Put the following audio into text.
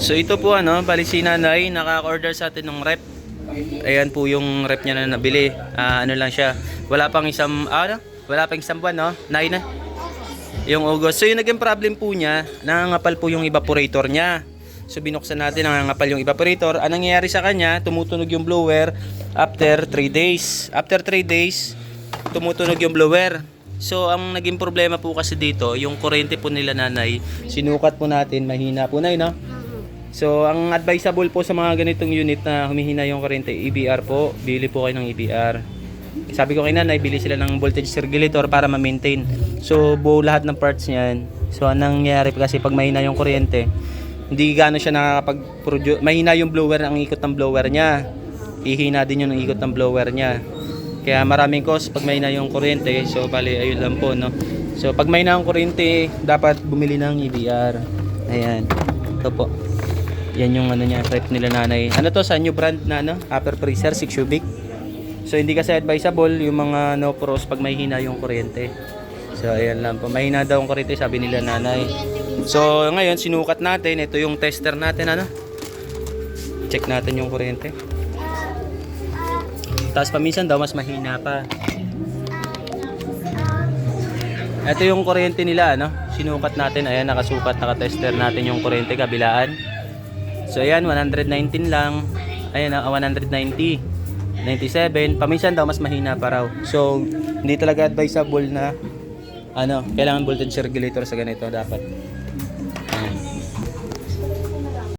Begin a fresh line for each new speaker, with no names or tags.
So ito po ano, bali si nanay nakaka-order sa atin ng rep. Ayan po yung rep niya na nabili. Ah, ano lang siya. Wala pang isang, ah, ano? Wala pang isang buwan, no? Nine na. Yung August. So yung naging problem po niya, nangangapal po yung evaporator niya. So binuksan natin, nangangapal yung evaporator. Anong nangyayari sa kanya? Tumutunog yung blower after 3 days. After 3 days, tumutunog yung blower. So ang naging problema po kasi dito, yung kuryente po nila nanay, sinukat po natin, mahina po na yun, no? So, ang advisable po sa mga ganitong unit na humihina yung kuryente, EBR po, bili po kayo ng EBR. Sabi ko kay nanay, bili sila ng voltage regulator para ma-maintain. So, buo lahat ng parts niyan. So, anong nangyayari kasi pag mahina yung kuryente, hindi gaano siya nakakapag-produce, mahina yung blower, ang ikot ng blower niya. Ihina din yung ikot ng blower niya. Kaya maraming cost pag mahina yung kuryente. So, bali, ayun lang po, no? So, pag mahina ang kuryente, dapat bumili ng EBR. Ayan. Ito po. Yan yung ano niya, rep nila nanay. Ano to sa new brand na ano? Upper freezer 6 cubic. So hindi kasi advisable yung mga no pros pag may hina yung kuryente. So ayan lang po. Mahina daw ang kuryente sabi nila nanay. So ngayon sinukat natin. Ito yung tester natin ano. Check natin yung kuryente. Tapos paminsan daw mas mahina pa. Ito yung kuryente nila ano. Sinukat natin. Ayan nakasukat, nakatester natin yung kuryente kabilaan. So ayan, 119 lang. Ayan, ah, 190. 97. Paminsan daw mas mahina pa raw. So, hindi talaga advisable na ano, kailangan voltage regulator sa ganito dapat.